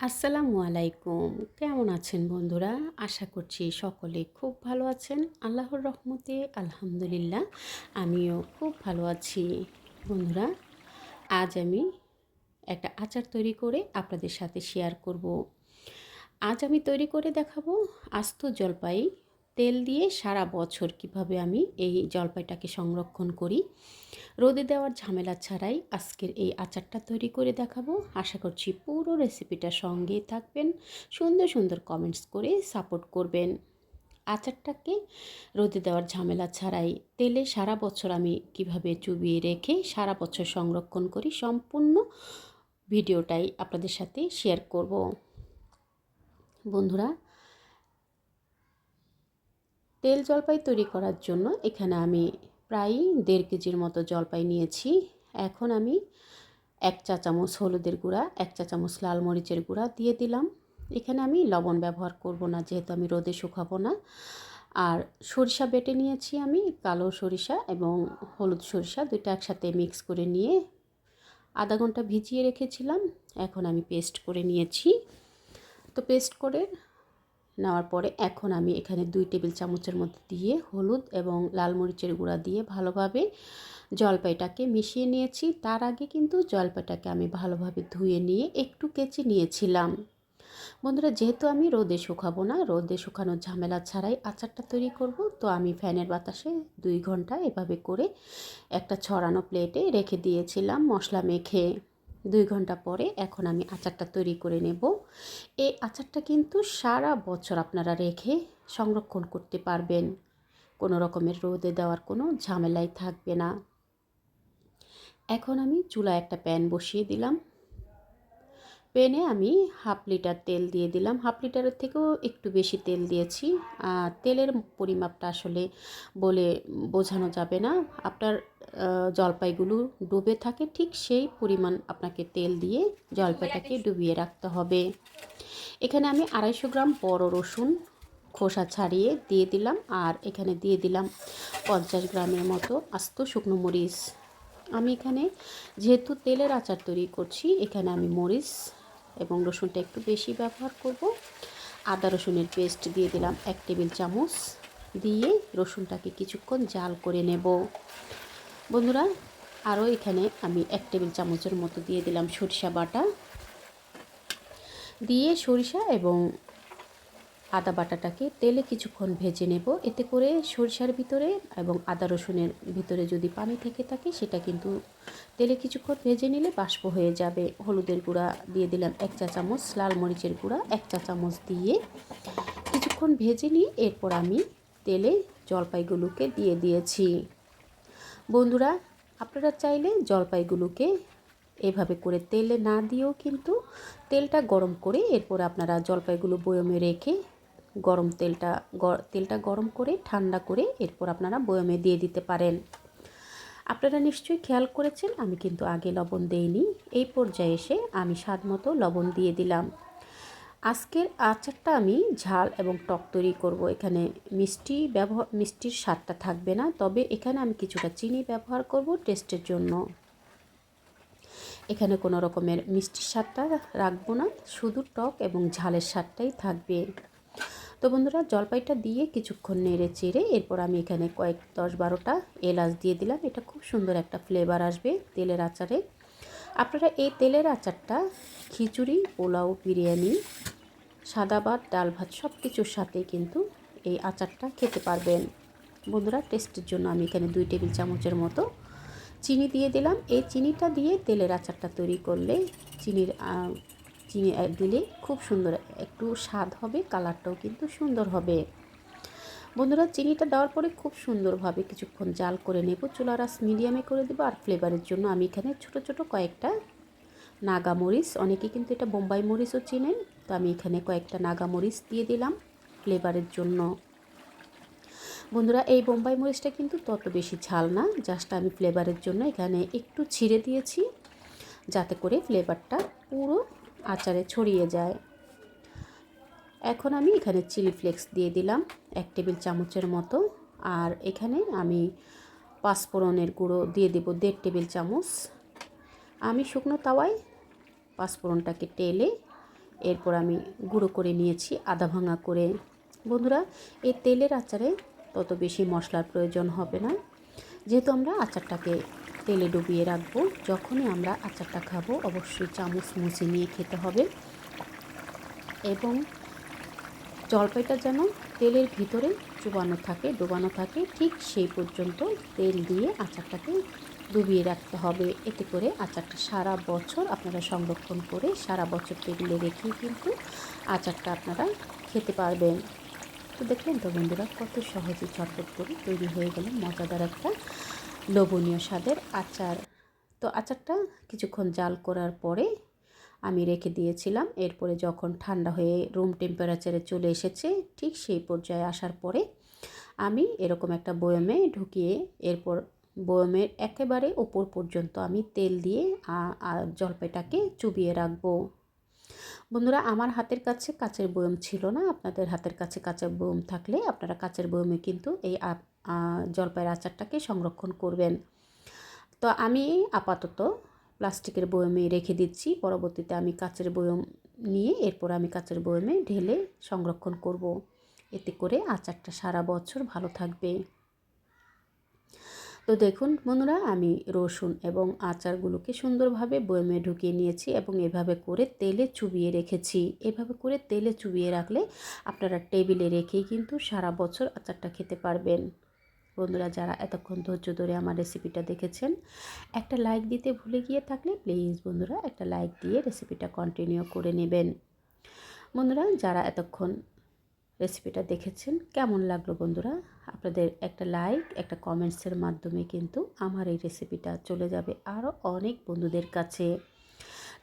আসসালামু আলাইকুম। কেমন আছেন বন্ধুরা? আশা করছি সকলে খুব ভালো আছেন। আল্লাহর রহমতে আলহামদুলিল্লাহ, আমিও খুব ভালো আছি। বন্ধুরা, আজ আমি একটা আচার তৈরি করে আপনাদের সাথে শেয়ার করব। আজ আমি তৈরি করে দেখাবো আস্ত জলপাই। তেল দিয়ে সারা বছর কীভাবে আমি এই জলপাইটাকে সংরক্ষণ করি। রোদে দেওয়ার ঝামেলা ছাড়াই আজকের এই আচারটা তৈরি করে দেখাবো। আশা করছি পুরো রেসিপিটা সঙ্গে থাকবেন, সুন্দর সুন্দর কমেন্টস করে সাপোর্ট করবেন। আচারটাকে রোদে দেওয়ার ঝামেলা ছাড়াই তেলে সারা বছর আমি কীভাবে চুবিয়ে রেখে সারা বছর সংরক্ষণ করি সম্পূর্ণ ভিডিওটাই আপনাদের সাথে শেয়ার করব। বন্ধুরা, তেল জলপাই তৈরি করার জন্য এখানে আমি প্রায় দেড় কেজির মতো জলপাই নিয়েছি। এখন আমি এক চা চামচ হলুদের গুঁড়া, এক চা চামচ লাল মরিচের গুঁড়া দিয়ে দিলাম। এখানে আমি লবণ ব্যবহার করব না, যেহেতু আমি রোদে শুকাবো না। আর সরিষা বেটে নিয়েছি আমি, কালো সরিষা এবং হলুদ সরিষা দুইটা একসাথে মিক্স করে নিয়ে আধা ঘণ্টা ভিজিয়ে রেখেছিলাম। এখন আমি পেস্ট করে নিয়েছি। তো পেস্ট করে নেওয়ার পরে এখন আমি এখানে দুই টেবিল চামচের মধ্যে দিয়ে হলুদ এবং লাল মরিচের গুঁড়া দিয়ে ভালোভাবে জলপাইটাকে মিশিয়ে নিয়েছি। তার আগে কিন্তু জলপাইটাকে আমি ভালোভাবে ধুয়ে নিয়ে একটু কেচে নিয়েছিলাম। বন্ধুরা, যেহেতু আমি রোদে শুকাবো না, রোদে শুকানোর ঝামেলা ছাড়াই আচারটা তৈরি করব, তো আমি ফ্যানের বাতাসে দুই ঘণ্টা এভাবে করে একটা ছড়ানো প্লেটে রেখে দিয়েছিলাম মশলা মেখে। দুই ঘণ্টা পরে এখন আমি আচারটা তৈরি করে নেব। এই আচারটা কিন্তু সারা বছর আপনারা রেখে সংরক্ষণ করতে পারবেন। কোনো রকমের রোদে দেওয়ার কোনো ঝামেলাই থাকবে না। এখন আমি চুলায় একটা প্যান বসিয়ে দিলাম। প্যানে আমি হাফ লিটার তেল দিয়ে দিলাম। হাফ লিটারের থেকেও একটু বেশি তেল দিয়েছি। তেলের পরিমাপটা আসলে বলে বোঝানো যাবে না। আপনার জলপাইগুলো ডুবে থাকে, ঠিক সেই পরিমাণ আপনাকে তেল দিয়ে জলপাইটাকে ডুবিয়ে রাখতে হবে। এখানে আমি আড়াইশো গ্রাম বড় রসুন খোসা ছাড়িয়ে দিয়ে দিলাম, আর এখানে দিয়ে দিলাম পঞ্চাশ গ্রামের মতো আস্ত শুকনো মরিচ। আমি এখানে যেহেতু তেলের আচার তৈরি করছি, এখানে আমি মরিচ এবং রসুনটা একটু বেশি ব্যবহার করব। আদা রসুনের পেস্ট দিয়ে দিলাম এক টেবিল চামচ, দিয়ে রসুনটাকে কিছুক্ষণ জাল করে নেব। বন্ধুরা, আরও এখানে আমি এক টেবিল চামচের মতো দিয়ে দিলাম সরিষা বাটা। দিয়ে সরিষা এবং আদা বাটাটাকে তেলে কিছুক্ষণ ভেজে নেব। এতে করে সরিষার ভিতরে এবং আদা রসুনের ভিতরে যদি পানি থেকে থাকে, সেটা কিন্তু তেলে কিছুক্ষণ ভেজে নিলে বাষ্প হয়ে যাবে। হলুদের গুঁড়া দিয়ে দিলাম এক চা চামচ, লাল মরিচের গুঁড়া এক চা চামচ দিয়ে। কিছুক্ষণ ভেজে নিয়ে এরপর আমি তেলে জলপাইগুলোকে দিয়ে দিয়েছি। বন্ধুরা, আপনারা চাইলে জলপাইগুলোকে এভাবে করে তেলে না দিয়েও কিন্তু তেলটা গরম করে এরপর আপনারা জলপাইগুলো বয়মে রেখে গরম তেলটা তেলটা গরম করে ঠান্ডা করে এরপর আপনারা বয়মে দিয়ে দিতে পারেন। আপনারা নিশ্চয়ই খেয়াল করেছেন, আমি কিন্তু আগে লবণ দেইনি। এই পর্যায়ে এসে আমি স্বাদ মতো লবণ দিয়ে দিলাম। আজকের আচারটা আমি ঝাল এবং টক তৈরি করব। এখানে মিষ্টি ব্যবহার, মিষ্টির স্বাদটা থাকবে না, তবে এখানে আমি কিছুটা চিনি ব্যবহার করব টেস্টের জন্য। এখানে কোনো রকমের মিষ্টির স্বাদটা রাখব না, শুধু টক এবং ঝালের স্বাদটাই থাকবে। তো বন্ধুরা, জলপাইটা দিয়ে কিছুক্ষণ নেড়ে চেড়ে এরপর আমি এখানে কয়েক দশ বারোটা এলাচ দিয়ে দিলাম। এটা খুব সুন্দর একটা ফ্লেভার আসবে তেলের আচারে। আপনারা এই তেলের আচারটা খিচুড়ি, পোলাও, বিরিয়ানি সাদা ভাত, ডাল ভাত সব কিছুর সাথে কিন্তু এই আচারটা খেতে পারবেন। বন্ধুরা, টেস্টের জন্য আমি এখানে দুই টেবিল চামচের মতো চিনি দিয়ে দিলাম। এই চিনিটা দিয়ে তেলের আচারটা তৈরি করলে চিনির চিনি দিলে খুব সুন্দর একটু স্বাদ হবে, কালারটাও কিন্তু সুন্দর হবে। বন্ধুরা, চিনিটা দেওয়ার পরে খুব সুন্দরভাবে কিছুক্ষণ জাল করে নেব। চুলার আস মিডিয়ামে করে দেবো। আর ফ্লেভারের জন্য আমি এখানে ছোট ছোট কয়েকটা নাগা মরিচ অনেকে কিন্তু এটা বোম্বাই মরিচও চিনেন। তো আমি এখানে কয়েকটা নাগা মরিচ দিয়ে দিলাম ফ্লেভারের জন্য। বন্ধুরা, এই বোম্বাই মরিচটা কিন্তু তত বেশি ঝাল না, জাস্ট আমি ফ্লেভারের জন্য এখানে একটু ছিঁড়ে দিয়েছি, যাতে করে ফ্লেভারটা পুরো আচারে ছড়িয়ে যায়। এখন আমি এখানে চিলি ফ্লেক্স দিয়ে দিলাম এক টেবিল চামচের মতো, আর এখানে আমি পাঁচফোড়নের গুঁড়ো দিয়ে দেব দেড় টেবিল চামচ। আমি শুকনো তাওয়ায় পাঁচফোড়নটাকে টেলে এরপর আমি গুঁড়ো করে নিয়েছি, আদা ভাঙা করে। বন্ধুরা, এই তেলের আচারে তত বেশি মশলার প্রয়োজন হবে না। যেহেতু আমরা আচারটাকে তেলে ডুবিয়ে রাখব, যখনই আমরা আচারটা খাব, অবশ্যই চামচ মুছে নিয়ে খেতে হবে। এবং জলপাইটা যেন তেলের ভিতরে চুবানো থাকে, ডোবানো থাকে, ঠিক সেই পর্যন্ত তেল দিয়ে আচারটাকে ডুবিয়ে রাখতে হবে। এতে করে আচারটা সারা বছর আপনারা সংরক্ষণ করে সারা বছর টেবিলে রেখেই কিন্তু আচারটা আপনারা খেতে পারবেন। তো দেখলেন তো বন্ধুরা, কত সহজে চটপট করে তৈরি হয়ে গেল মজাদার একটা লোভনীয় স্বাদের আচার। তো আচারটা কিছুক্ষণ জাল করার পরে আমি রেখে দিয়েছিলাম। এরপরে যখন ঠান্ডা হয়ে রুম টেম্পারেচারে চলে এসেছে, ঠিক সেই পর্যায়ে আসার পরে আমি এরকম একটা বয়মে ঢুকিয়ে এরপর বয়মের একেবারে ওপর পর্যন্ত আমি তেল দিয়ে জলপাইটাকে চুবিয়ে রাখব। বন্ধুরা, আমার হাতের কাছে কাচের বয়ম ছিল না। আপনাদের হাতের কাছে কাচের বয়ম থাকলে আপনারা কাচের বয়মে কিন্তু এই জলপাইয়ের আচারটাকে সংরক্ষণ করবেন। তো আমি আপাতত প্লাস্টিকের বয়মে রেখে দিচ্ছি। পরবর্তীতে আমি কাচের বয়ম নিয়ে এরপর আমি কাচের বয়মে ঢেলে সংরক্ষণ করব। এতে করে আচারটা সারা বছর ভালো থাকবে। তো দেখুন বন্ধুরা, আমি রসুন এবং আচারগুলোকে সুন্দরভাবে বয়মে ঢুকিয়ে নিয়েছি এবং এভাবে করে তেলে চুবিয়ে রেখেছি। এভাবে করে তেলে চুবিয়ে রাখলে আপনারা টেবিলে রেখেই কিন্তু সারা বছর আচারটা খেতে পারবেন। বন্ধুরা, যারা এতক্ষণ ধৈর্য ধরে আমার রেসিপিটা দেখেছেন, একটা লাইক দিতে ভুলে গিয়ে থাকলে প্লিজ বন্ধুরা, একটা লাইক দিয়ে রেসিপিটা কন্টিনিউ করে নেবেন। বন্ধুরা, যারা এতক্ষণ রেসিপিটা দেখেছেন? কেমন লাগল বন্ধুরা? আপনাদের একটা লাইক একটা কমেন্টসের মাধ্যমে কিন্তু আমার এই রেসিপিটা চলে যাবে আরও অনেক বন্ধুদের কাছে।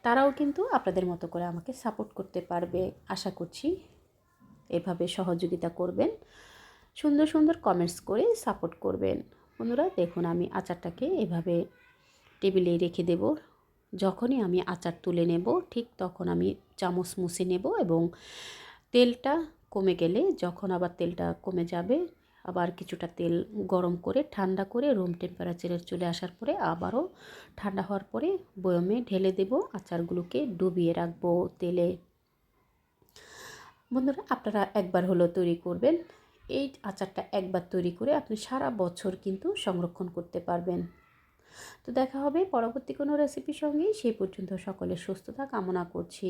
তারাও কিন্তু আপনাদের মতো করে আমাকে সাপোর্ট করতে পারবে। আশা করছি এভাবে সহযোগিতা করবেন, সুন্দর সুন্দর কমেন্টস করে সাপোর্ট করবেন। বন্ধুরা, দেখুন আমি আচারটাকে এভাবে টেবিলে রেখে দেব। যখনই আমি আচার তুলে নেব, ঠিক তখন আমি চামচ মুছে নেব এবং তেলটা কমে গেলে যখন আবার তেলটা কমে যাবে, আবার কিছুটা তেল গরম করে ঠান্ডা করে রুম টেম্পারেচারে চলে আসার পরে আবারও ঠান্ডা হওয়ার পরে বয়মে ঢেলে দেব, আচারগুলোকে ডুবিয়ে রাখব তেলে। বন্ধুরা, আপনারা একবার হলো তৈরি করবেন। এই আচারটা একবার তৈরি করে আপনি সারা বছর কিন্তু সংরক্ষণ করতে পারবেন। তো দেখা হবে পরবর্তী কোনো রেসিপির সঙ্গে। সেই পর্যন্ত সকলের সুস্থতা কামনা করছি।